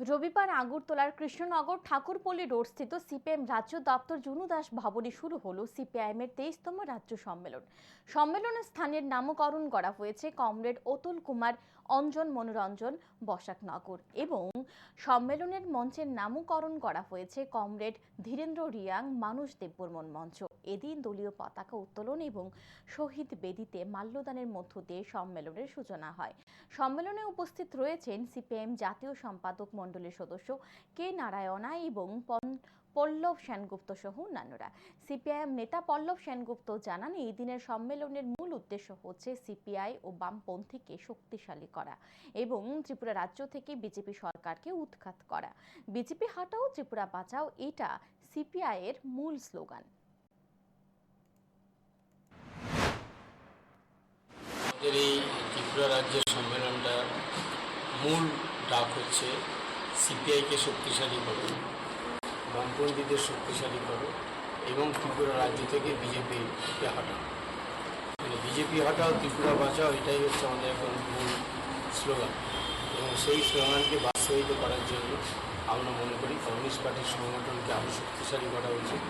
রবিবার আগরতলার কৃষ্ণনগর ঠাকুরপল্লী রোড স্থিত সিপিএম রাজ্য দপ্তর জুনু দাস ভবনে শুরু হলো সিপিআইএম এর তেইশতম রাজ্য সম্মেলন। সম্মেলনের স্থানের নামকরণ করা হয়েছে কমরেড অতুল কুমার, অঞ্জন মনোরঞ্জন বসাকনগর এবং সম্মেলনের মঞ্চের নামকরণ করা হয়েছে কমরেড ধীরেন্দ্র রিয়াং, মানুষ দেববর্মন মঞ্চ। এদিন দলীয় পতাকা উত্তোলন এবং শহীদ বেদিতে মাল্যদানের মধ্য দিয়ে সম্মেলনের সূচনা হয়। সম্মেলনে উপস্থিত রয়েছেন সিপিএম জাতীয় সম্পাদক মণ্ডলীর সদস্য কে নারায়ণা এবং পল্লব সেনগুপ্ত সহ অন্যান্যরা। সিপিআইএম নেতা পল্লব সেনগুপ্ত জানান, এই দিনের সম্মেলনের মূল উদ্দেশ্য হচ্ছে সিপিআই ও বামপন্থীকে শক্তিশালী করা এবং ত্রিপুরা রাজ্য থেকে বিজেপি সরকারকে উৎখাত করা। বিজেপি হাটাও, ত্রিপুরা বাঁচাও, এটা সিপিআই এর মূল স্লোগান। এই ত্রিপুরা রাজ্যের সম্মেলনটা মূল ডাক হচ্ছে। সিপিআইকে শক্তিশালী করো, বামপন্থীদের শক্তিশালী করো এবং ত্রিপুরা রাজ্য থেকে বিজেপিকে হটাও। মানে বিজেপি হটাও, ত্রিপুরা বাঁচাও, এটাই হচ্ছে আমাদের এখন মূল স্লোগান। এবং সেই স্লোগানকে বাস্তবায়িত করার জন্য আমরা মনে করি কমিউনিস্ট পার্টির সংগঠনকে আরও শক্তিশালী করা উচিত।